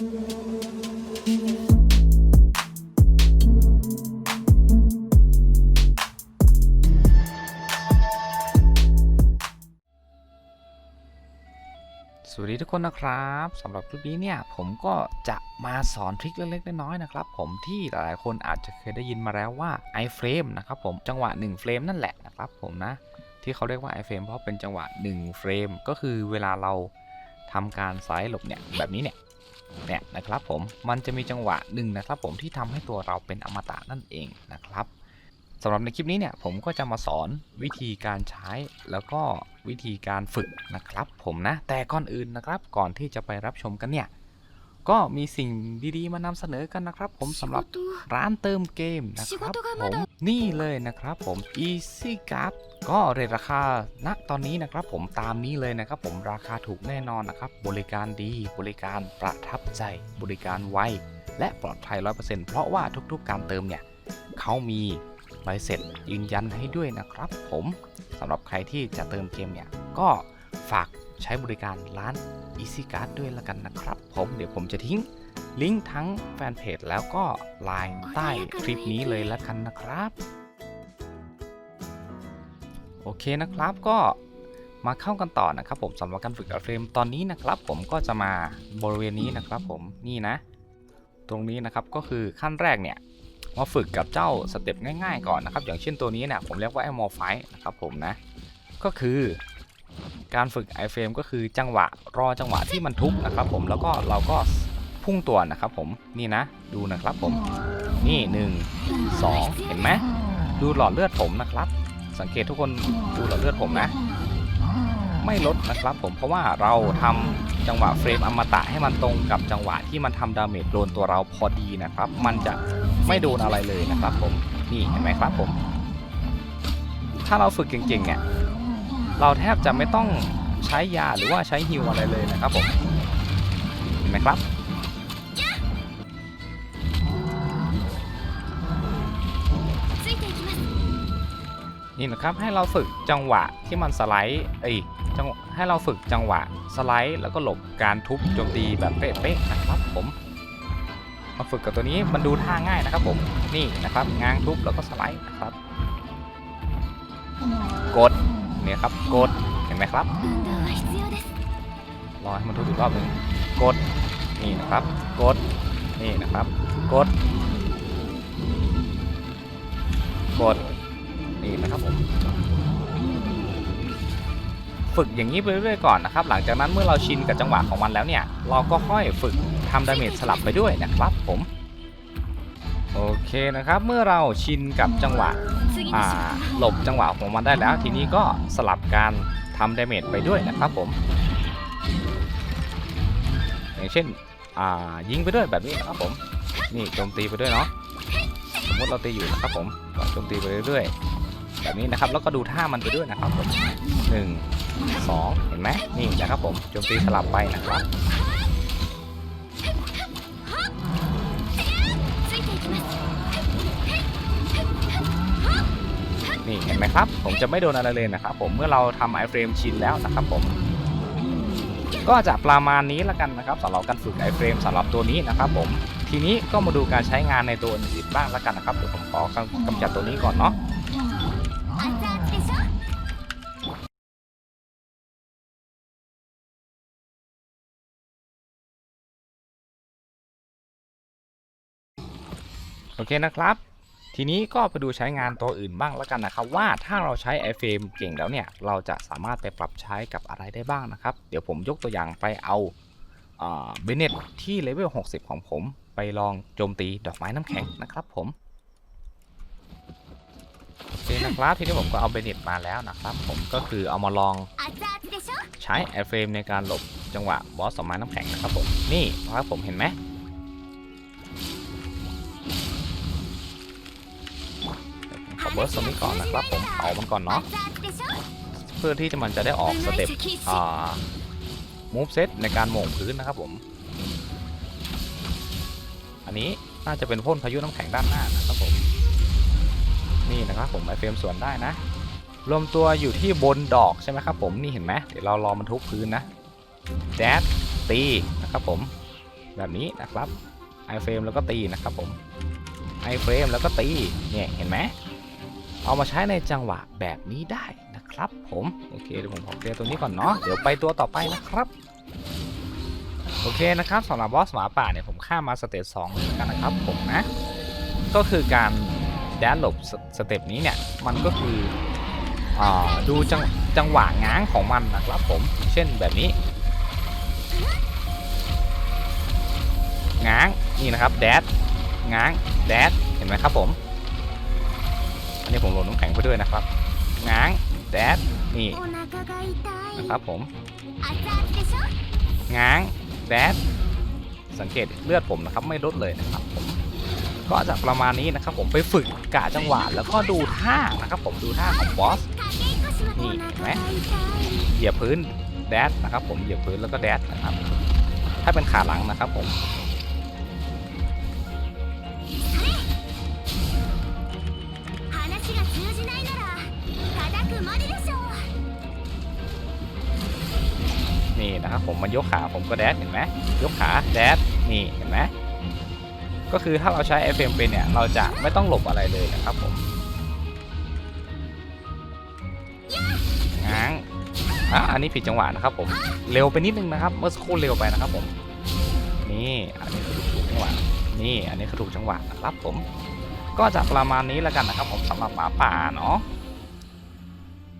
สวัสดีทุกคนนะครับสำหรับคลิปนี้เนี่ยผมก็จะมาสอนทริคเล็กๆน้อยๆนะครับผมที่หลายๆคนอาจจะเคยได้ยินมาแล้วว่า iframe นะครับผมจังหวะ1เฟรมนั่นแหละนะครับผมนะที่เขาเรียกว่า iframe เพราะเป็นจังหวะ1เฟรมก็คือเวลาเราทำการสายหลบเนี่ยแบบนี้เนี่ย เนี่ยนะครับผมมันจะมีจังหวะหนึ่งนะครับผมที่ทำให้ตัวเราเป็นอมตะนั่นเองนะครับสำหรับในคลิปนี้เนี่ยผมก็จะมาสอนวิธีการใช้แล้วก็วิธีการฝึกนะครับผมนะแต่ก่อนอื่นนะครับก่อนที่จะไปรับชมกันเนี่ย ก็มีสิ่งดีๆ มานำเสนอกันนะครับผมสำหรับร้านเติมเกมนะครับผมนี่เลยนะครับผม Easy Card ก็เรทราคาณตอนนี้นะครับผมตามนี้เลยนะครับผมราคาถูกแน่นอนนะครับบริการดีบริการประทับใจบริการไวและปลอดภัย 100%เพราะว่าทุกๆ การเติมเนี่ยเขามีใบเสร็จยืนยันให้ด้วยนะครับผมสำหรับใครที่จะเติมเกมเนี่ยก็ ฝากใช้บริการร้าน Easy Card ด้วยละกันนะครับ ผมเดี๋ยวผมจะทิ้งลิงก์ทั้งแฟนเพจแล้วก็ไลน์ใต้คลิปนี้เลยละกันนะครับ โอเคนะครับก็มาเข้ากันต่อนะครับผมสำหรับการฝึกอัลเฟรมตอนนี้นะครับ ผมก็จะมาบริเวณนี้นะครับผมนี่นะ ตรงนี้นะครับก็คือขั้นแรกเนี่ยมาฝึกกับเจ้าสเต็ปง่ายๆก่อนนะครับ อย่างเช่นตัวนี้เนี่ยผมเรียกว่าไอมโอไฟนะครับผมนะ ก็คือ การฝึก iframe ก็คือจังหวะรอจังหวะที่มันทุบนะครับผมแล้วก็เราก็พุ่งตัวนะครับผมนี่นะ ดูนะครับผม นี่1 2เห็นไหมดูหลอดเลือดผมนะครับ สังเกตทุกคนดูหลอดเลือดผมนะ ไม่ลดนะครับผมเพราะว่าเราทำจังหวะเฟรมอมตะให้มันตรงกับจังหวะที่มันทำดาเมจโดนตัวเราพอดีนะครับ มันจะไม่โดนอะไรเลยนะครับผมนี่เห็นไหมครับผม ถ้าเราฝึกเก่งๆเนี่ย เราแทบจะไม่ต้องใช้ยาหรือว่าใช้ฮิวอะไรเลยนะครับผมเห็นไหมครับนี่นะครับให้เราฝึกจังหวะที่มันสไลด์เอ้จังให้เราฝึกจังหวะสไลด์แล้วก็หลบการทุบโจมตีแบบเป๊ะๆนะครับผมมาฝึกกับตัวนี้มันดูท่าง่ายนะครับผมนี่นะครับง้างทุบแล้วก็สไลด์นะครับกด เนี่ยครับกดเห็นไหมครับรอให้มันทุบอีกรอบหนึ่งกดนี่นะครับกดนี่นะครับกดกดนี่นะครับผมฝึกอย่างนี้ไปเรื่อยๆก่อนนะครับ หลังจากนั้นเมื่อเราชินกับจังหวะของมันแล้วเนี่ย เราก็ค่อยฝึกทำดาเมจสลับไปด้วยนะครับผม โอเคนะครับ เมื่อเราชินกับจังหวะ หลบจังหวะของมันได้แล้ว ทีนี้ก็สลับการทำดาเมจไปด้วยนะครับผม อย่างเช่นยิงไปด้วยแบบนี้นะครับผม นี่โจมตีไปด้วยเนาะสมมติเราตีอยู่นะครับผมก็โจมตีไปเรื่อยๆแบบนี้นะครับ แล้วก็ดูท่ามันไปด้วยนะครับผมหนึ่งสองเห็นไหมนี่นะครับผมโจมตีสลับไปนะครับ เห็นไหมครับ ผมจะไม่โดนอะไรเลยนะครับผมเมื่อเราทำไอเฟรมชินแล้วนะครับผม ก็จะประมาณนี้ละกันนะครับสำหรับการฝึกไอเฟรมสำหรับตัวนี้นะครับผมทีนี้ก็มาดูการใช้งานในตัวอื่นบ้างละกันนะครับเดี๋ยวผมขอกำจัดตัวนี้ก่อนเนาะโอเคนะครับ ทีนี้ก็ไปดูใช้งานตัวอื่นบ้างแล้วกันนะครับ ว่าถ้าเราใช้ iFrame เก่งแล้วเนี่ย เราจะสามารถไปปรับใช้กับอะไรได้บ้างนะครับ เดี๋ยวผมยกตัวอย่างไปเอาเบเน็ตที่เลเวล 60 ของผม ไปลองโจมตีดอกไม้น้ำแข็งนะครับผมโอเคนะครับทีนี้ผมก็เอาเบเน็ตมาแล้วนะครับ ผมก็คือเอามาลองใช้ iFrame ในการหลบจังหวะบอสดอกไม้น้ำแข็งนะครับผมนี่นะครับผมเห็นไหม เบิร์สตรงนี้ก่อนนะครับผมเผามันก่อนเนาะเพื่อที่จะมันจะได้ออกสเต็ปอ่ามูฟเซตในการโหม่งพื้นนะครับผม อันนี้น่าจะเป็นพ่นพายุน้ำแข็งด้านหน้านะครับผม นี่นะครับผมไอเฟรมส่วนได้นะ รวมตัวอยู่ที่บนดอกใช่ไหมครับผมนี่เห็นไหมเดี๋ยวเรารอมันทุบพื้นนะแจ๊ดตีนะครับผม แบบนี้นะครับไอเฟรมแล้วก็ตีนะครับผมไอเฟรมแล้วก็ตีเนี่ยเห็นไหม เอามาใช้ในจังหวะแบบนี้ได้นะครับผมโอเคเดี๋ยวผมขอเคลียร์ตัวนี้ก่อนเนาะเดี๋ยวไปตัวต่อไปนะครับโอเคนะครับสำหรับบอสหมาป่าเนี่ยผมข้ามมาสเตจสองกันนะครับผมนะก็คือการแดนหลบสสเต็ปนี้เนี่ยมันก็คืออาดูจังจังหวะง้างของมันนะครับผมเช่นแบบนี้ ง้างนี่นะครับแดดง้างแดดเห็นไหมครับผม นี้ผมโหลดน้ำแข็งไปด้วยนะครับง้างแดดนี่นะครับผมง้างแดดสังเกตเลือดผมนะครับไม่ลดเลยนะครับผมก็จะประมาณนี้นะครับผมไปฝึกกะจังหวะแล้วก็ดูท่านะครับผมดูท่าของบอสนี่เห็นไหมเหยียบพื้นแดดนะครับผมเหยียบพื้นแล้วก็แดดนะครับถ้าเป็นขาหลังนะครับผม นะครับผมมันยกขาผมก็แดดเห็นไหมยกขาแดดนี่เห็นไหมก็คือถ้าเราใช้ FM เป็นเนี่ย เราจะไม่ต้องหลบอะไรเลยนะครับผมง้างอะอันนี้ผิดจังหวะนะครับผมเร็วไปนิดนึงนะครับ เมื่อสักครู่เร็วไปนะครับผมนี่อันนี้คือถูกจังหวะนี่อันนี้คือถูกจังหวะนะครับผม ก็จะประมาณนี้แล้วกันนะครับ ผมสำหรับหมาป่าเนาะ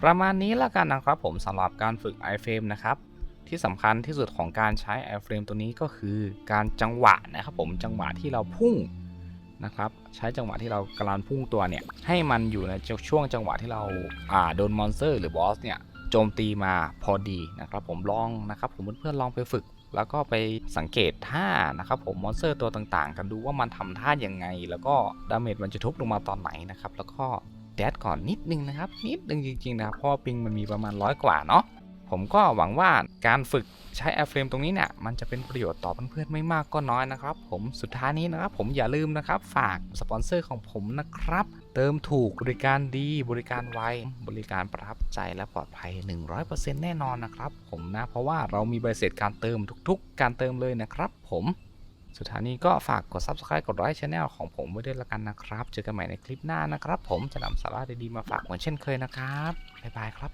ประมาณนี้แล้วกันนะครับผมสำหรับการฝึก iFrame นะครับ ที่สำคัญที่สุดของการใช้ iFrame ตัวนี้ก็คือการจังหวะนะครับผมจังหวะที่เราพุ่งนะครับใช้จังหวะที่เรากำลังพุ่งตัวเนี่ยให้มันอยู่ในช่วงจังหวะที่เราอ่าโดนมอนสเตอร์หรือบอสเนี่ยโจมตีมาพอดีนะครับผมลองนะครับผมเพื่อนๆลองไปฝึก แล้วก็ไปสังเกตท่านะครับผมมอนสเตอร์ตัวต่างๆ กันดูว่ามันทำท่ายังไง แล้วก็ดาเมจมันจะทุบลงมาตอนไหนนะครับแล้วก็แดดก่อนนิดนึงนะครับนิดนึงจริงๆนะครับเพราะปิงมันมีประมาณร้อยกว่าเนาะ ผมก็หวังว่าการฝึกใช้ Airframe ตรงนี้เนี่ยมันจะเป็นประโยชน์ต่อเพื่อนๆไม่มากก็น้อยนะครับ ผมสุดท้ายนี้นะครับผมอย่าลืมนะครับฝากสปอนเซอร์ของผมนะครับ เติมถูกบริการดีบริการไวบริการประทับใจและปลอดภัย 100%แน่นอนนะครับ ผมนะเพราะว่าเรามีใบเสร็จการเติมทุกๆ การเติมเลยนะครับผมสุดท้ายนี้ก็ฝากกด subscribe กดไลค์ช anel ของผมไว้ด้วยละกันนะครับ เจอกันใหม่ในคลิปหน้านะครับ ผมจะนำสาระดีๆมาฝากเหมือนเช่นเคยนะครับ บ๊ายบายครับ